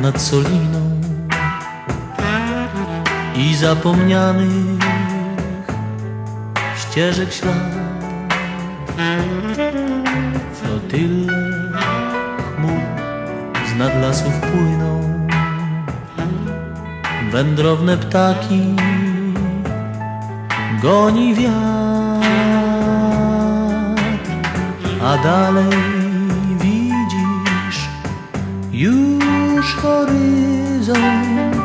nad Soliną i zapomnianych ścieżek ślad. Flotyle chmur z nad lasów płyną, wędrowne ptaki goni wiatr, a dalej horyzont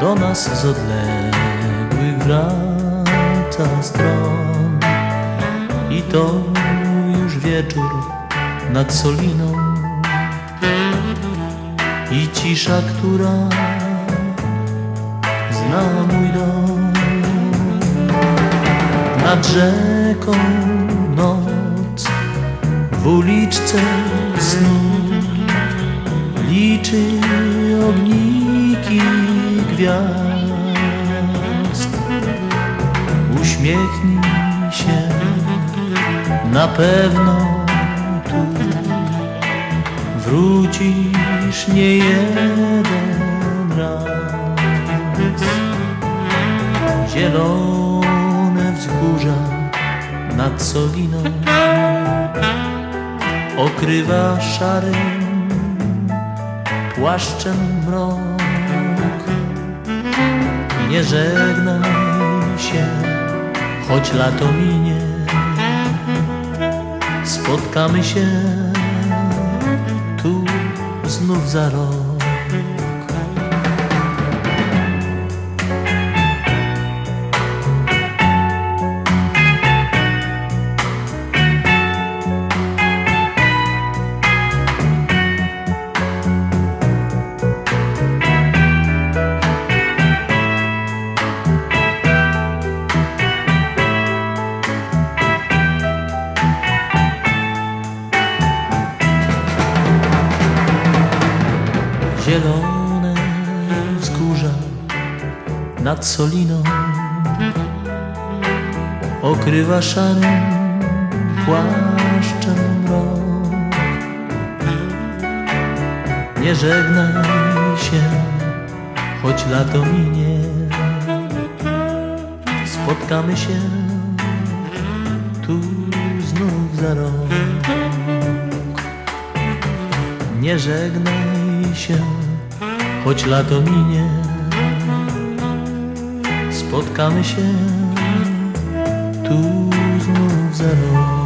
do nas z odległych wraca stron. I to już wieczór nad Soliną. I cisza, która zna mój dom. Nad rzeką noc w uliczce gwiazd uśmiechnij się na pewno tu wrócisz nie jeden raz zielone wzgórza nad Soliną okrywa szarym płaszczem mrok. Nie żegnaj się, choć lato minie, spotkamy się tu znów za rok. Zielone wzgórza nad Soliną okrywa szarym płaszczem mrok. Nie żegnaj się, choć lato minie, spotkamy się tu znów za rok. Nie żegnaj się, choć lato minie, spotkamy się tu znów za rok.